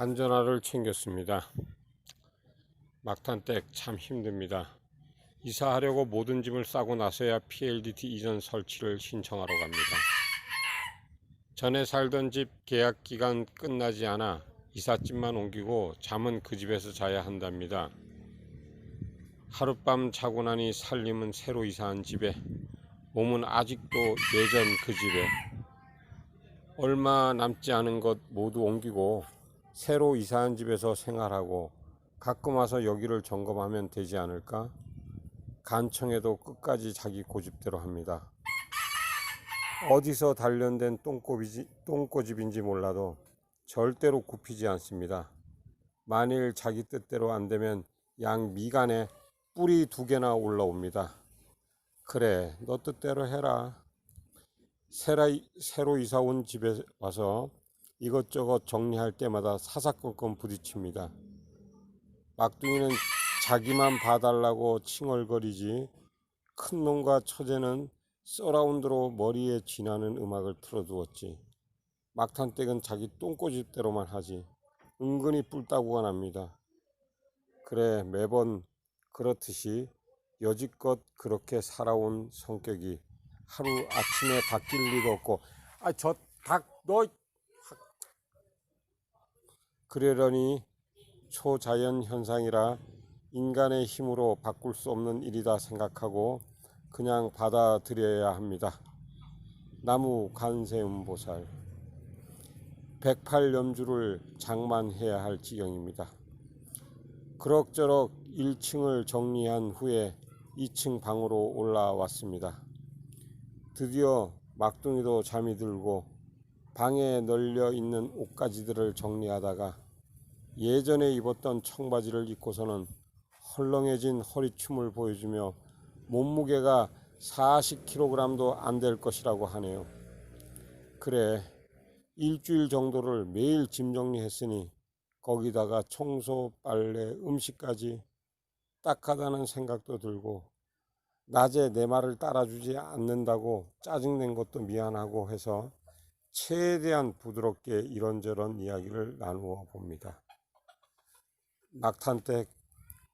안전화를 챙겼습니다. 막탄댁 참 힘듭니다. 이사하려고 모든 짐을 싸고 나서야 PLDT 이전 설치를 신청하러 갑니다. 전에 살던 집 계약 기간 끝나지 않아 이삿짐만 옮기고 잠은 그 집에서 자야 한답니다. 하룻밤 자고 나니 살림은 새로 이사한 집에 몸은 아직도 예전 그 집에 얼마 남지 않은 것 모두 옮기고 새로 이사한 집에서 생활하고 가끔 와서 여기를 점검하면 되지 않을까? 간청해도 끝까지 자기 고집대로 합니다. 어디서 단련된 똥꼬비지, 똥꼬집인지 몰라도 절대로 굽히지 않습니다. 만일 자기 뜻대로 안 되면 양 미간에 뿔이 두 개나 올라옵니다. 그래, 너 뜻대로 해라. 새로 이사 온 집에 와서 이것저것 정리할 때마다 사사건건 부딪힙니다. 막둥이는 자기만 봐달라고 칭얼거리지 큰 놈과 처제는 서라운드로 머리에 지나는 음악을 틀어두었지. 막탄댁은 자기 똥꼬집대로만 하지. 은근히 뿔따구가 납니다. 그래 매번 그렇듯이 여지껏 그렇게 살아온 성격이 하루 아침에 바뀔 리가 없고 아 저 닭 너 그러려니 초자연 현상이라 인간의 힘으로 바꿀 수 없는 일이다 생각하고 그냥 받아들여야 합니다. 나무 관세음 보살 108염주를 장만해야 할 지경입니다. 그럭저럭 1층을 정리한 후에 2층 방으로 올라왔습니다. 드디어 막둥이도 잠이 들고 방에 널려 있는 옷가지들을 정리하다가 예전에 입었던 청바지를 입고서는 헐렁해진 허리춤을 보여주며 몸무게가 40kg도 안 될 것이라고 하네요. 그래, 일주일 정도를 매일 짐 정리했으니 거기다가 청소, 빨래, 음식까지 딱하다는 생각도 들고 낮에 내 말을 따라주지 않는다고 짜증낸 것도 미안하고 해서 최대한 부드럽게 이런저런 이야기를 나누어 봅니다. 낙탄댁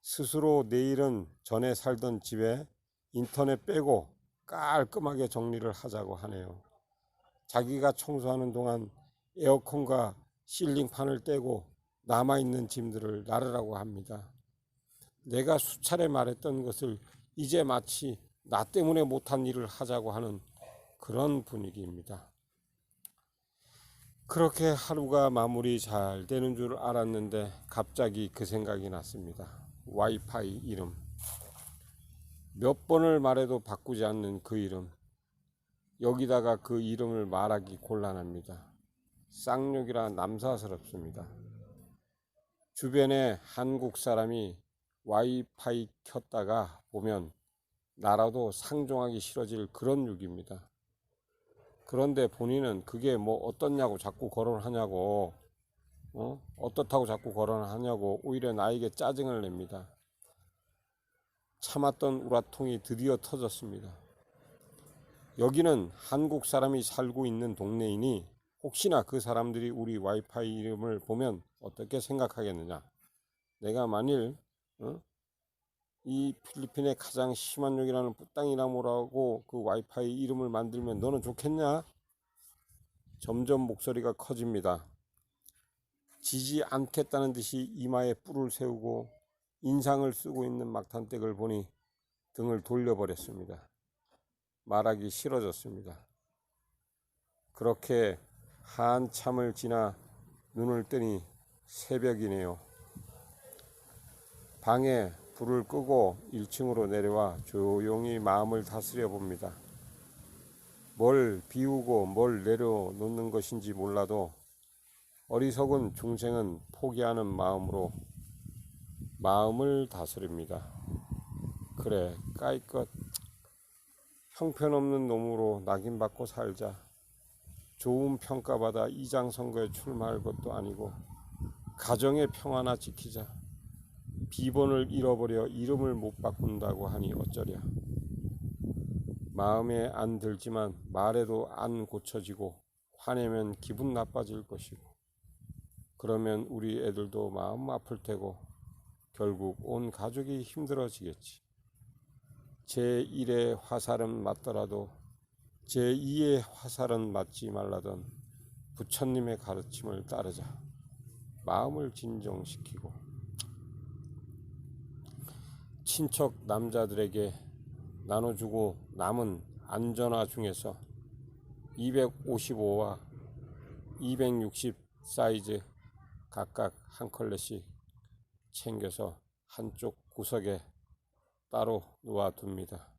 스스로 내일은 전에 살던 집에 인터넷 빼고 깔끔하게 정리를 하자고 하네요. 자기가 청소하는 동안 에어컨과 실링판을 떼고 남아있는 짐들을 나르라고 합니다. 내가 수차례 말했던 것을 이제 마치 나 때문에 못한 일을 하자고 하는 그런 분위기입니다. 그렇게 하루가 마무리 잘 되는 줄 알았는데 갑자기 그 생각이 났습니다. 와이파이 이름. 몇 번을 말해도 바꾸지 않는 그 이름. 여기다가 그 이름을 말하기 곤란합니다. 쌍욕이라 남사스럽습니다. 주변에 한국 사람이 와이파이 켰다가 보면 나라도 상종하기 싫어질 그런 욕입니다. 그런데 본인은 그게 뭐 어떻냐고 자꾸 거론하냐고 어? 어떻다고 자꾸 거론하냐고 오히려 나에게 짜증을 냅니다. 참았던 우라통이 드디어 터졌습니다. 여기는 한국 사람이 살고 있는 동네이니 혹시나 그 사람들이 우리 와이파이 이름을 보면 어떻게 생각하겠느냐. 내가 만일 어? 이 필리핀의 가장 심한 욕이라는 뿌땅이나무라고 그 와이파이 이름을 만들면 너는 좋겠냐? 점점 목소리가 커집니다. 지지 않겠다는 듯이 이마에 뿔을 세우고 인상을 쓰고 있는 막탄댁을 보니 등을 돌려버렸습니다. 말하기 싫어졌습니다. 그렇게 한참을 지나 눈을 뜨니 새벽이네요. 방에 불을 끄고 1층으로 내려와 조용히 마음을 다스려 봅니다. 뭘 비우고 뭘 내려놓는 것인지 몰라도 어리석은 중생은 포기하는 마음으로 마음을 다스립니다. 그래, 까이껏 형편없는 놈으로 낙인받고 살자. 좋은 평가받아 이장 선거에 출마할 것도 아니고 가정의 평화나 지키자. 비번을 잃어버려 이름을 못 바꾼다고 하니 어쩌랴. 마음에 안 들지만 말해도 안 고쳐지고 화내면 기분 나빠질 것이고 그러면 우리 애들도 마음 아플 테고 결국 온 가족이 힘들어지겠지. 제1의 화살은 맞더라도 제2의 화살은 맞지 말라던 부처님의 가르침을 따르자. 마음을 진정시키고 친척 남자들에게 나눠주고 남은 안전화 중에서 255와 260 사이즈 각각 한 컬레씩 챙겨서 한쪽 구석에 따로 놓아둡니다.